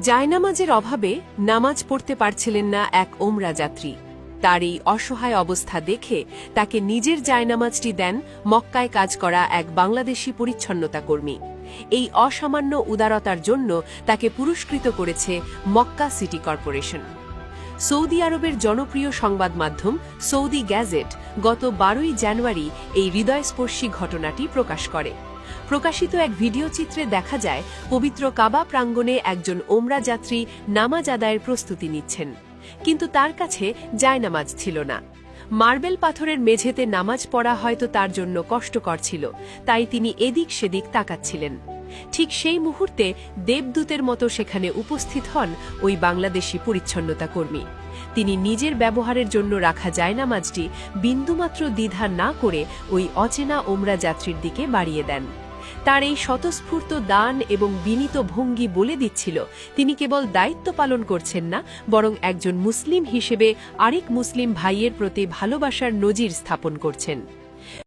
জায়নামাজের অভাবে নামাজ পড়তে পারছিলেন না এক ওমরা যাত্রী। তার এই অসহায় অবস্থা দেখে তাকে নিজের জায়নামাজটি দেন মক্কায় কাজ করা এক বাংলাদেশি পরিচ্ছন্নতা কর্মী। এই অসামান্য উদারতার জন্য তাকে পুরস্কৃত করেছে মক্কা সিটি কর্পোরেশন। সৌদি আরবের জনপ্রিয় সংবাদ মাধ্যম সৌদি গ্যাজেট গত বারোই জানুয়ারি এই হৃদয়স্পর্শী ঘটনাটি প্রকাশ করে। প্রকাশিত এক ভিডিও চিত্রে দেখা যায়, পবিত্র কাবা প্রাঙ্গণে একজন ওমরা যাত্রী নামাজ আদায়ের প্রস্তুতি নিচ্ছেন। কিন্তু তার কাছে জায়নামাজ ছিল না। মার্বেল পাথরের মেঝেতে নামাজ পড়া হয়তো তার জন্য কষ্টকর ছিল, তাই তিনি এদিক সেদিক তাকাচ্ছিলেন। ঠিক সেই মুহূর্তে দেবদূতের মতো সেখানে উপস্থিত হন ওই বাংলাদেশি পরিচ্ছন্নতা কর্মী। তিনি নিজের ব্যবহারের জন্য রাখা যায় জায়নামাজটি বিন্দুমাত্র দ্বিধা না করে ওই অচেনা ওমরা যাত্রীর দিকে বাড়িয়ে দেন। তার এই স্বতঃস্ফূর্ত দান এবং বিনীত ভঙ্গি বলে দিচ্ছিল, তিনি কেবল দায়িত্ব পালন করছেন না, বরং একজন মুসলিম হিসেবে আরেক মুসলিম ভাইয়ের প্রতি ভালোবাসার নজির স্থাপন করছেন।